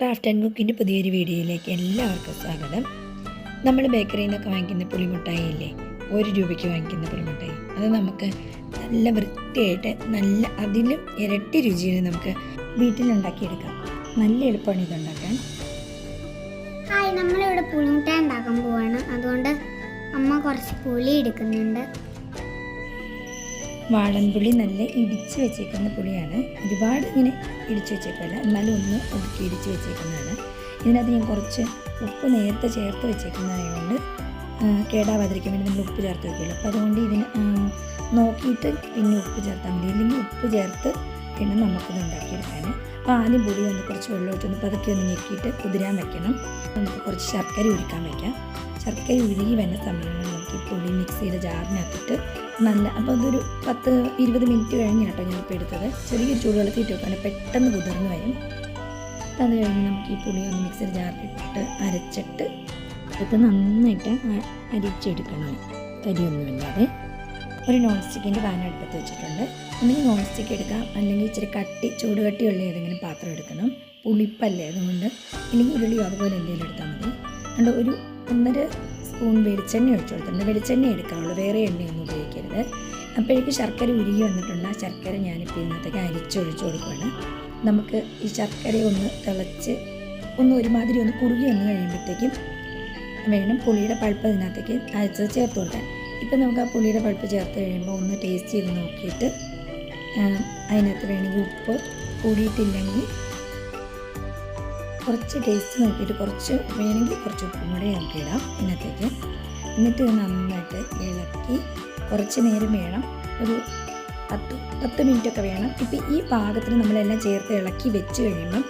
Craft and കുക്കിന്റെ പുതിയൊരു വീഡിയോയിലേക്ക് എല്ലാവർക്കും സ്വാഗതം. നമ്മൾ ബേക്കറിയിൽ നിന്നൊക്കെ വാങ്ങിക്കുന്ന പുളിമുട്ടായി ഇല്ലേ ഒരു രൂപയ്ക്ക് വാങ്ങിക്കുന്ന പുളിമുട്ടായി. അത് നമുക്ക് നല്ല വൃത്തിയായിട്ട് നല്ല അതിലും ഇരട്ടി രുചിയിൽ നമുക്ക് വീട്ടിലുണ്ടാക്കിയെടുക്കാം. നല്ല എളുപ്പമാണ് ഇതുണ്ടാക്കാൻ. ഹായ് നമ്മളിവിടെ പുളിമുട്ടായി ഉണ്ടാക്കാൻ പോവാണ്. അതുകൊണ്ട് അമ്മ കുറച്ച് പുളി എടുക്കുന്നുണ്ട്. വാളൻപുളി നല്ല ഇടിച്ച് വെച്ചേക്കുന്ന പുളിയാണ്. ഒരുപാട് ഇങ്ങനെ ഇടിച്ച് വെച്ചേക്കല്ല എന്നാലും ഒന്ന് ഒതുക്കി ഇടിച്ച് വെച്ചേക്കുന്നതാണ്. ഇതിനകത്ത് ഞാൻ കുറച്ച് ഉപ്പ് നേരത്തെ ചേർത്ത് വെച്ചേക്കുന്നതായതുകൊണ്ട് കേടാവാതിരിക്കാൻ വേണ്ടി നമ്മൾ ഉപ്പ് ചേർത്ത് വെക്കില്ല അപ്പോൾ അതുകൊണ്ട് ഇതിന് നോക്കിയിട്ട് പിന്നെ ഉപ്പ് ചേർത്താൽ മതി. ഇല്ലെങ്കിൽ ഉപ്പ് ചേർത്ത് പിന്നെ നമുക്കൊന്ന് ഉണ്ടാക്കിയെടുക്കാൻ. അപ്പോൾ ആദ്യം പൊടി ഒന്ന് കുറച്ച് വെള്ളം ഒഴിച്ചൊന്ന് പതുക്കെ ഒന്ന് ഞെക്കിയിട്ട് കുതിരാൻ വെക്കണം. നമുക്ക് കുറച്ച് ശർക്കര ഉരുക്കാൻ വയ്ക്കാം ശർക്കര ഉരുകി വരുന്ന സമയങ്ങളിൽ നമുക്ക് പുളി മിക്സിയുടെ ജാറിനകത്തിട്ട് നല്ല അപ്പോൾ അതൊരു പത്ത് ഇരുപത് മിനിറ്റ് കഴിഞ്ഞ് കേട്ടോ ഞാനിപ്പോൾ എടുത്തത്. ചെറിയൊരു ചൂടുവെള്ളത്തിൽ ഇട്ട് വെക്കാൻ പെട്ടെന്ന് കുതിർന്ന് വരും. അത് കഴിഞ്ഞ് നമുക്ക് ഈ പുളി ഒന്ന് മിക്സർ ജാറിലിട്ട് അരച്ചിട്ട് ഇത് നന്നായിട്ട് അരിച്ചെടുക്കണം. കരിയൊന്നുമില്ലാതെ ഒരു നോൺ സ്റ്റിക്കിന്റെ പാൻ അടുപ്പത്ത് വെച്ചിട്ടുണ്ട്. ഒന്നുകിൽ നോൺ സ്റ്റിക്ക് എടുക്കാം. അല്ലെങ്കിൽ ഇച്ചിരി കട്ടി ചൂട് കട്ടിയുള്ള ഏതെങ്കിലും പാത്രം എടുക്കണം. പുളിപ്പല്ലേ അതുകൊണ്ട്. ഇല്ലെങ്കിൽ ഉരുളിയോ അതുപോലെ എന്തെങ്കിലും എടുത്താൽ മതി. അതുകൊണ്ട് ഒരു ഒന്നര സ്പൂൺ വെളിച്ചെണ്ണ ഒഴിച്ചു കൊടുത്തിട്ടുണ്ട്. വെളിച്ചെണ്ണ എടുക്കാവുള്ളൂ. വേറെ എണ്ണയൊന്നും ഉപയോഗിക്കരുത് അപ്പോഴേക്ക് ശർക്കര ഉരുകി വന്നിട്ടുണ്ട്. ആ ശർക്കര ഞാനിപ്പോൾ ഇതിനകത്തേക്ക് അരിച്ചൊഴിച്ചു കൊടുക്കുകയാണ് നമുക്ക് ഈ ശർക്കര ഒന്ന് തിളച്ച് ഒന്ന് ഒരുമാതിരി ഒന്ന് കുറുകി വന്ന് കഴിയുമ്പോഴത്തേക്കും വേണം പുളിയുടെ പഴുപ്പ് ഇതിനകത്തേക്ക് അരച്ചത് ചേർത്ത് കൊടുക്കാൻ. ഇപ്പം നമുക്ക് ആ പുളിയുടെ പഴുപ്പ് ചേർത്ത് കഴിയുമ്പോൾ ഒന്ന് ടേസ്റ്റ് ചെയ്ത് നോക്കിയിട്ട് അതിനകത്ത് വേണമെങ്കിൽ ഉപ്പ് കൂടിയിട്ടില്ലെങ്കിൽ കുറച്ച് ടേസ്റ്റ് നോക്കിയിട്ട് കുറച്ച് വേണമെങ്കിൽ കുറച്ച് ഉപ്പും കൂടി നമുക്ക് ഇടാം. ഇതിനകത്തേക്ക്. എന്നിട്ട് നന്നായിട്ട് ഇളക്കി കുറച്ച് നേരം വേണം. ഒരു പത്ത് പത്ത് മിനിറ്റൊക്കെ വേണം. ഇപ്പം ഈ പാകത്തിന് നമ്മളെല്ലാം ചേർത്ത് ഇളക്കി വെച്ച് കഴിയുമ്പം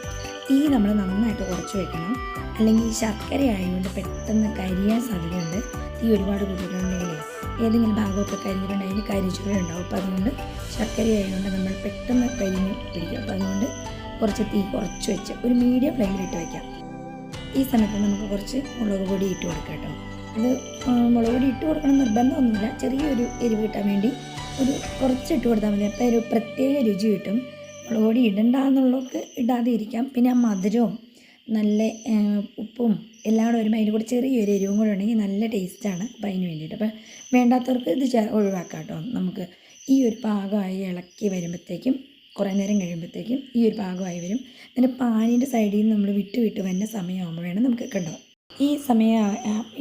തീ നമ്മൾ നന്നായിട്ട് കുറച്ച് വെക്കണം. അല്ലെങ്കിൽ ശർക്കര ആയതുകൊണ്ട് പെട്ടെന്ന് കരിയാൻ സാധ്യതയുണ്ട്. തീ ഒരുപാട് കൂട്ടിയിട്ടുണ്ടെങ്കിൽ ഏതെങ്കിലും ഭാഗമൊക്കെ കരിഞ്ഞിട്ടുണ്ടെങ്കിൽ അതിന് കരിച്ചുകളുണ്ടാവും അപ്പോൾ അതുകൊണ്ട് ശർക്കര ആയതുകൊണ്ട് നമ്മൾ പെട്ടെന്ന് കരിഞ്ഞ് പിടിക്കും. അപ്പോൾ അതുകൊണ്ട് കുറച്ച് തീ കുറച്ച് വെച്ച് ഒരു മീഡിയം ഫ്ലെയിമിലിട്ട് വയ്ക്കാം ഈ സമയത്ത് നമുക്ക് കുറച്ച് മുളക് പൊടി ഇട്ട് കൊടുക്കാം കേട്ടോ. അത് മുളക് പൊടി ഇട്ട് കൊടുക്കണം നിർബന്ധമൊന്നുമില്ല. ചെറിയൊരു എരിവ് കിട്ടാൻ വേണ്ടി ഒരു കുറച്ച് ഇട്ട് കൊടുത്താൽ മതി. അപ്പോൾ ഒരു പ്രത്യേക രുചി കിട്ടും. മുളക് പൊടി ഇടണ്ട എന്നുള്ളവർക്ക് ഇടാതെ ഇരിക്കാം. പിന്നെ ആ മധുരവും നല്ല ഉപ്പും എല്ലാം കൂടെ വരുമ്പോൾ അതിന്റെ കൂടെ ചെറിയൊരു എരിവും കൂടെ ഉണ്ടെങ്കിൽ നല്ല ടേസ്റ്റാണ്. അപ്പോൾ അതിന് വേണ്ടിയിട്ട്. അപ്പോൾ വേണ്ടാത്തവർക്ക് ഇത് ഒഴിവാക്കാം കേട്ടോ. നമുക്ക് ഈ ഒരു പാകമായി ഇളക്കി വരുമ്പോഴത്തേക്കും കുറേ നേരം കഴിയുമ്പോഴത്തേക്കും ഈ ഒരു പാകമായി വരും. പിന്നെ പാനിന്റെ സൈഡിൽ നിന്ന് നമ്മൾ വിട്ട് വിട്ട് വരുന്ന സമയമാകുമ്പോൾ വേണം നമുക്ക് കണ്ടോ ഈ സമയം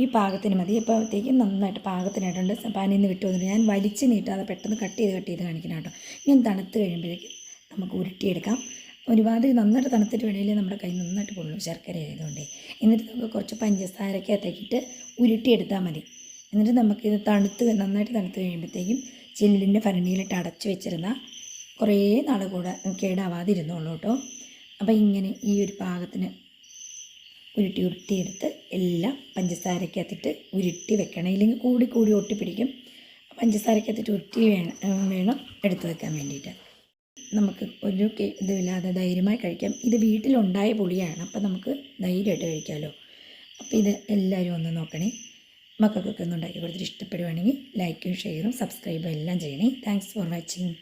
ഈ പാകത്തിന് മതി. അപ്പോഴത്തേക്കും നന്നായിട്ട് പാകത്തിനായിട്ടുണ്ട്. പാനിൽ നിന്ന് വിട്ടു വന്നിട്ട് ഞാൻ വലിച്ച് നീട്ടാതെ പെട്ടെന്ന് കട്ട് ചെയ്ത് കട്ട് ചെയ്ത് കാണിക്കണം കേട്ടോ. ഇനി തണുത്ത് കഴിയുമ്പോഴേക്കും നമുക്ക് ഉരുട്ടിയെടുക്കാം. ഒരുപാട് നന്നായിട്ട് തണുത്തിട്ട് വേണമെങ്കിൽ നമ്മുടെ കൈ നന്നായിട്ട് കൊള്ളും ശർക്കര ആയതുകൊണ്ട്. എന്നിട്ട് നമുക്ക് കുറച്ച് പഞ്ചസാരയ്ക്ക് അത്തേക്കിട്ട് ഉരുട്ടിയെടുത്താൽ മതി. എന്നിട്ട് നമുക്കിത് തണുത്ത് നന്നായിട്ട് തണുത്ത് കഴിയുമ്പോഴത്തേക്കും ചില്ലിന്റെ ഭരണിയിലിട്ട് അടച്ചു വെച്ചിരുന്ന കുറേ നാൾ കൂടെ കേടാവാതിരുന്നോളൂ കേട്ടോ. അപ്പോൾ ഇങ്ങനെ ഈ ഒരു പാകത്തിന് ഉരുട്ടി ഉരുട്ടിയെടുത്ത് എല്ലാം പഞ്ചസാരക്കകത്തിട്ട് ഉരുട്ടി വെക്കണം. ഇല്ലെങ്കിൽ കൂടി കൂടി ഒട്ടിപ്പിടിക്കും. പഞ്ചസാരക്കകത്തിട്ട് ഉരുട്ടി വേണം വേണം എടുത്ത് വെക്കാൻ വേണ്ടിയിട്ട്. നമുക്ക് ഒരു ഇതുമില്ലാതെ ധൈര്യമായി കഴിക്കാം. ഇത് വീട്ടിലുണ്ടായ പുളിയാണ്. അപ്പം നമുക്ക് ധൈര്യമായിട്ട് കഴിക്കാമല്ലോ അപ്പോൾ ഇത് എല്ലാവരും ഒന്ന് നോക്കണേ. മക്കൾക്കൊക്കെ ഒന്ന് ഉണ്ടാക്കി കൊടുത്തിട്ട് ഇഷ്ടപ്പെടുവാണെങ്കിൽ ലൈക്കും ഷെയറും സബ്സ്ക്രൈബും എല്ലാം ചെയ്യണേ. Thanks for watching